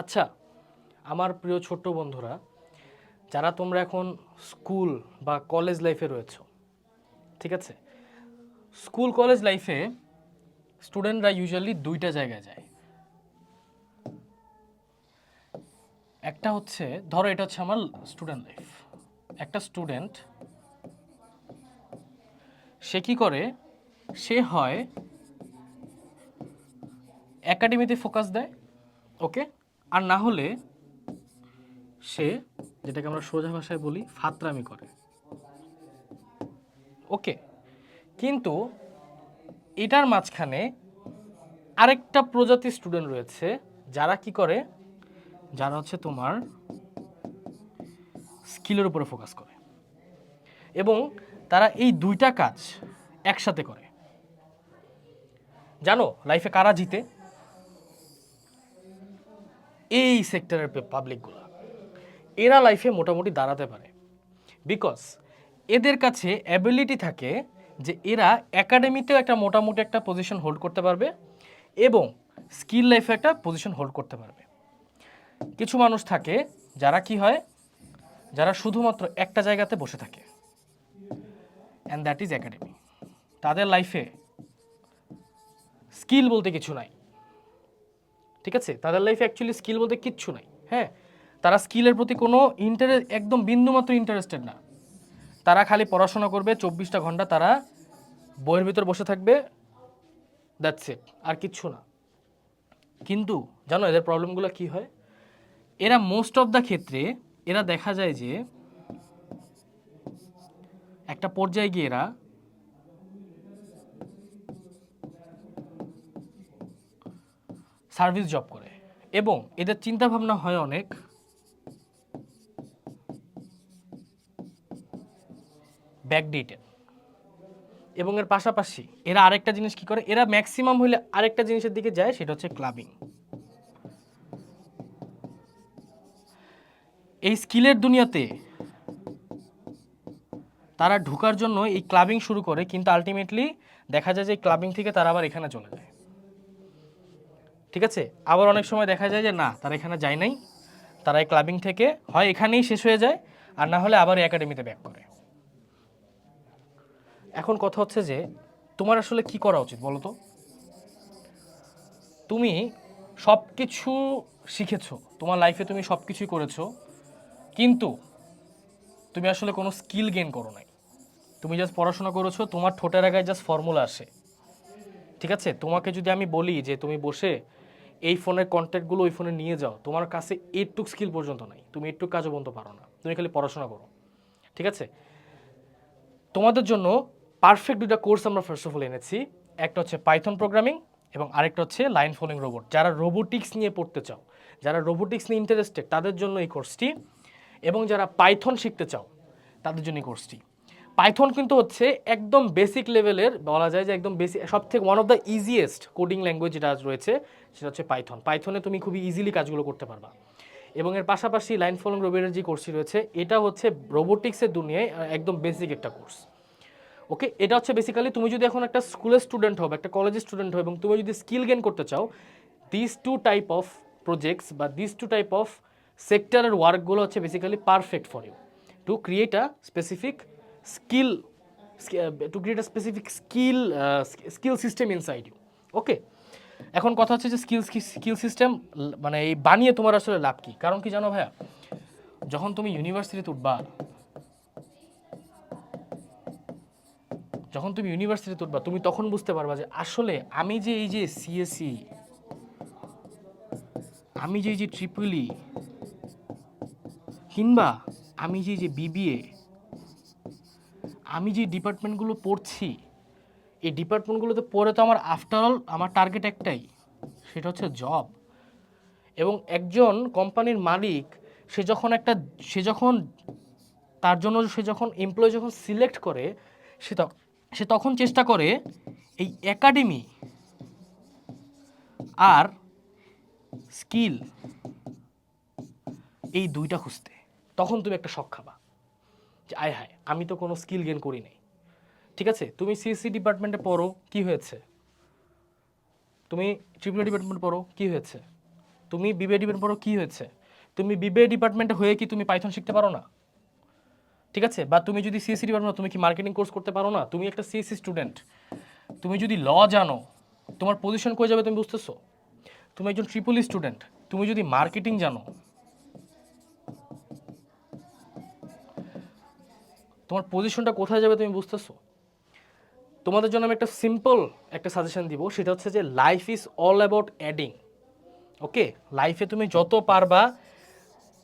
আচ্ছা আমার প্রিয় ছোট্ট বন্ধুরা, যারা তোমরা এখন স্কুল বা কলেজ লাইফে রয়েছো, ঠিক আছে? স্কুল, কলেজ লাইফে স্টুডেন্টরা ইউজুয়ালি দুইটা জায়গায় যায়। একটা হচ্ছে, ধরো এটা হচ্ছে আমার স্টুডেন্ট লাইফ। একটা স্টুডেন্ট, সে কি করে? সে হয়, একাডেমিতে ফোকাস দেয়, ওকে? আর না হলে সে, যেটাকে আমরা সোজা ভাষায় বলি, ফাতরামি করে। ওকে, কিন্তু এটার মাঝখানে আরেকটা প্রজাতির স্টুডেন্ট রয়েছে, যারা কি করে? যারা হচ্ছে তোমার স্কিলের উপরে ফোকাস করে। এবং তারা এই দুইটা কাজ একসাথে করে। জানো, লাইফে কারা জিতে? এই সেক্টরের পাবলিকগুলো এরা লাইফে মোটামুটি দাঁড়াতে পারে। বিকজ এদের কাছে অ্যাবিলিটি থাকে যে এরা একাডেমিতেও একটা মোটামুটি একটা পজিশন হোল্ড করতে পারবে এবং স্কিল লাইফে একটা পজিশন হোল্ড করতে পারবে। কিছু মানুষ থাকে যারা কি হয়? যারা শুধুমাত্র একটা জায়গাতে বসে থাকে। অ্যান্ড দ্যাট ইজ একাডেমি তাদের লাইফে স্কিল বলতে কিছু নাই। ঠিক আছে? তাদের লাইফে অ্যাকচুয়ালি স্কিল বলতে কিচ্ছু নাই হ্যাঁ? তারা স্কিলের প্রতি কোনো ইন্টারেস্ট একদম বিন্দুমাত্র ইন্টারেস্টেড না। তারা খালি পড়াশোনা করবে, চব্বিশটা ঘণ্টা তারা বইয়ের ভিতর বসে থাকবে দ্যাটস ইট আর কিচ্ছু না। কিন্তু জানো এদের প্রবলেমগুলো কি হয়? এরা মোস্ট অফ দ্য ক্ষেত্রে এরা দেখা যায় যে একটা পর্যায়ে গিয়ে এরা সার্ভিস জব করে। এবং এদের চিন্তা ভাবনা হয় অনেক ব্যাকডেটেড এবং এর পাশাপাশি এরা আরেকটা জিনিস কি করে? এরা ম্যাক্সিমাম হলে আরেকটা জিনিসের দিকে যায়, সেটা হচ্ছে ক্লাবিং এই স্কিলের দুনিয়াতে তারা ঢোকার জন্য এই ক্লাবিং শুরু করে, কিন্তু আলটিমেটলি দেখা যায় যে ক্লাবিং থেকে তারা আবার এখানে চলে যায়। ঠিক আছে? আবার অনেক সময় দেখা যায় যে না, তারা এখানে যায় নাই। তারা এই ক্লাবিং থেকে হয় এখানেই শেষ হয়ে যায়, আর না হলে আবার একাডেমিতে ব্যাক করে। এখন কথা হচ্ছে যে, তোমার আসলে কি করা উচিত বলো তো? তুমি সব কিছু শিখেছো, তোমার লাইফে তুমি সব কিছুই করেছ, কিন্তু তুমি আসলে কোনো স্কিল গেইন করো নাই। তুমি জাস্ট পড়াশোনা করেছ, তোমার ঠোঁটের আগায় জাস্ট ফর্মুলা আসে। ঠিক আছে? তোমাকে যদি আমি বলি যে তুমি বসে এই ফোনের কন্ট্যাক্টগুলো ওই ফোনে নিয়ে যাও। তোমার কাছে এইটুক স্কিল পর্যন্ত নাই। তুমি এইটুক কাজও পর্যন্ত পারো না। তুমি খালি পড়াশোনা করো। ঠিক আছে? তোমাদের জন্য পারফেক্ট দুটা কোর্স আমরা ফার্স্ট অফ অল এনেছি। একটা হচ্ছে পাইথন প্রোগ্রামিং এবং আরেকটা হচ্ছে লাইন ফলোইং রোবট যারা রোবোটিক্স নিয়ে পড়তে চাও, যারা রোবোটিক্স নিয়ে ইন্টারেস্টেড তাদের জন্য এই কোর্সটি এবং যারা পাইথন শিখতে চাও, তাদের জন্য এই কোর্সটি পাইথন কিন্তু হচ্ছে একদম বেসিক লেভেলের বলা যায় যে একদম বেসিক সব থেকে one of the easiest coding language যেটা রয়েছে, সেটা হচ্ছে পাইথন পাইথনে তুমি খুবই ইজিলি কাজগুলো করতে পারবা। এবং এর পাশাপাশি লাইন ফলোইং রোবটের যে কোর্সটি রয়েছে, এটা হচ্ছে রোবোটিক্সের দুনিয়ায় একদম বেসিক একটা কোর্স ওকে এটা হচ্ছে বেসিক্যালি তুমি যদি এখন একটা স্কুলের স্টুডেন্ট হও বা একটা কলেজের স্টুডেন্ট হও এবং তুমি যদি স্কিল গেন করতে চাও this two type of projects বা দিস টু টাইপ অফ সেক্টরের ওয়ার্কগুলো হচ্ছে basically perfect for you to create a specific skill to create a specific skill skill system inside you okay এখন কথা হচ্ছে যে স্কিল স্কিল সিস্টেম মানে এই বানিয়ে তোমার আসলে লাভ কী? কারণ কি জানো ভাইয়া? যখন তুমি ইউনিভার্সিটিতে উঠবা, যখন তুমি ইউনিভার্সিটিতে উঠবা, তুমি তখন বুঝতে পারবা যে আসলে আমি যে এই যে সিএসসি আমি যে এই যে ট্রিপলি কিংবা আমি যে এই যে বিবিএ আমি যে ডিপার্টমেন্টগুলো পড়ছি, এই ডিপার্টমেন্টগুলোতে পড়ে তো আমার আফটার অল আমার টার্গেট একটাই, সেটা হচ্ছে জব এবং একজন কোম্পানির মালিক, সে যখন একটা, সে যখন তার জন্য, সে যখন এমপ্লয় যখন সিলেক্ট করে, সে সে তখন চেষ্টা করে এই একাডেমি আর স্কিল এই দুইটা খুঁজতে। তখন তুমি একটা শখ খাবা। যে আয় হায়, আমি তো কোনো স্কিল গেন করি নাই। ঠিক আছে? তুমি সিএসসি ডিপার্টমেন্টে পড়ো, কি হয়েছে? তুমি ট্রিপল ডিপার্টমেন্ট পড়ো, কি হয়েছে? তুমি বিবিএ ডিপার্টমেন্ট পড়ো, কি হয়েছে? তুমি বিবিএ ডিপার্টমেন্টে হয়ে কি তুমি পাইথন শিখতে পারো না? ঠিক আছে? বা তুমি যদি সিএসসি ডিপার্টমেন্ট তুমি কি মার্কেটিং কোর্স করতে পারো না? তুমি একটা সিএসসি স্টুডেন্ট তুমি যদি ল জানো, তোমার পজিশন কই যাবে তুমি বুঝতেছো? তুমি একজন ট্রিপল স্টুডেন্ট তুমি যদি মার্কেটিং জানো তোমার পজিশনটা কোথায় যাবে তুমি বুঝতেছো? তোমাদের জন্য আমি একটা সিম্পল একটা সাজেশন দিব, সেটা হচ্ছে যে life is all about adding okay লাইফে তুমি যত পারবা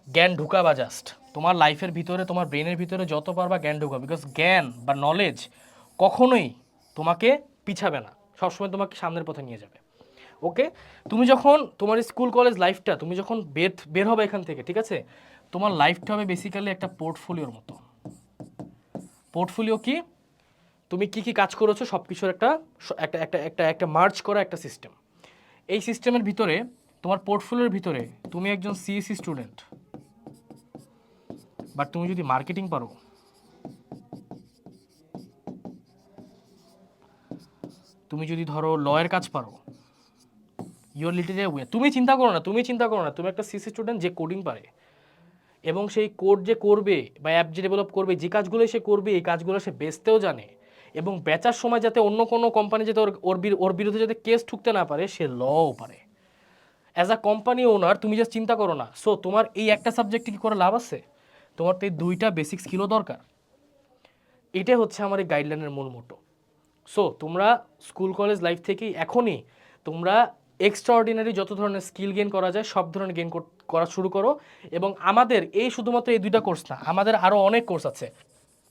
জ্ঞান ঢুকাবা জাস্ট তোমার লাইফের ভিতরে, তোমার ব্রেনের ভিতরে যত পারবা জ্ঞান ঢুকাবা বিকজ জ্ঞান বা নলেজ কখনোই তোমাকে পিছাবে না, সবসময় তোমাকে সামনের পথে নিয়ে যাবে ওকে তুমি যখন তোমার স্কুল কলেজ লাইফটা তুমি যখন বের বের হবে এখান থেকে, ঠিক আছে? তোমার লাইফটা হবে বেসিক্যালি একটা পোর্টফোলিওর মতো। পোর্টফোলিও কি? তুমি কি কি কাজ করেছ? সব কিছুর একটা একটা একটা একটা একটা মার্চ করা একটা সিস্টেম এই সিস্টেমের ভিতরে, তোমার পোর্টফোলিওর ভিতরে, তুমি একজন সিএসসি স্টুডেন্ট বাট তুমি যদি মার্কেটিং পারো, তুমি যদি ধরো লয়ের কাজ পারো ইউর ওয়ে তুমি চিন্তা করো না, তুমি চিন্তা করো না, তুমি একটা সিসি স্টুডেন্ট যে কোডিং পারে এবং সেই কোড যে করবে বা অ্যাপ যে ডেভেলপ করবে, যে কাজগুলো সে করবে, এই কাজগুলো সে বেচতেও জানে। এবং বেচার সময় যাতে অন্য কোনো কোম্পানি যাতে ওর ওর বিরু- ওর বিরুদ্ধে যাতে কেস ঠুকতে না পারে, সে লও পারে। অ্যাজ আ কোম্পানি ওনার তুমি জাস্ট চিন্তা করো না। সো তোমার এই একটা সাবজেক্টে কি করে লাভ আছে? তোমার তো এই দুইটা বেসিক স্কিলও দরকার। এটাই হচ্ছে আমার এই গাইডলাইনের মূল মোটো সো তোমরা স্কুল কলেজ লাইফ থেকেই এখনই তোমরা এক্সট্রাঅর্ডিনারি যত ধরনের স্কিল গেইন করা যায়, সব ধরনের গেইন করা শুরু করো। এবং আমাদের এই শুধুমাত্র এই দুইটা কোর্স না, আমাদের আরও অনেক কোর্স আছে।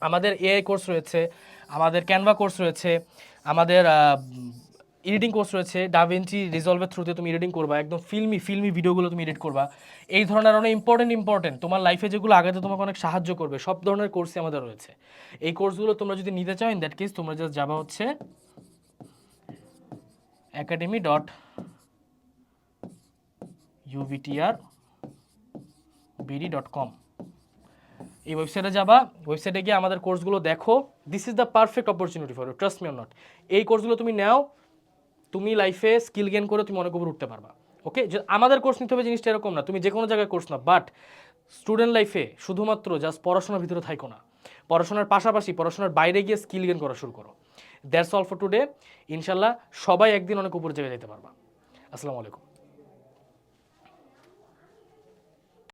আমাদের এআই কোর্স রয়েছে, আমাদের ক্যানভা কোর্স রয়েছে, আমাদের এডিটিং কোর্স রয়েছে ডাভেন্সি রিজলভের থ্রুতে তুমি এডিটিং করবা, একদম ফিল্মি ফিল্মি ভিডিওগুলো তুমি এডিট করবা। এই ধরনের অনেক ইম্পর্টেন্ট ইম্পর্টেন্ট তোমার লাইফে যেগুলো আগাতে তোমাকে অনেক সাহায্য করবে, সব ধরনের কোর্সই আমাদের রয়েছে। এই কোর্সগুলো তোমরা যদি নিতে চাও ইন দ্যাট কেস তোমরা জাস্ট যাবা হচ্ছে academy dot UVTR BD dot com এই ওয়েবসাইটে যাবা ওয়েবসাইটে গিয়ে আমাদের কোর্সগুলো দেখো। This is the perfect opportunity for you trust me not এই কোর্সগুলো তুমি নাও, তুমি লাইফে স্কিল গেন করে তুমি অনেক উপর উঠতে পারবা ওকে আমাদের কোর্স নিতে হবে জিনিসটা এরকম না, তুমি যে কোনো জায়গায় কোর্স না বাট স্টুডেন্ট লাইফে শুধুমাত্র জাস্ট পড়াশোনার ভিতরে থাইকো না। পড়াশোনার পাশাপাশি, পড়াশোনার বাইরে গিয়ে স্কিল গেন করা শুরু করো। দ্যাটস অল ফর টুডে ইনশাল্লাহ সবাই একদিন অনেক উপর জায়গায় যেতে পারবা। আসসালামু আলাইকুম।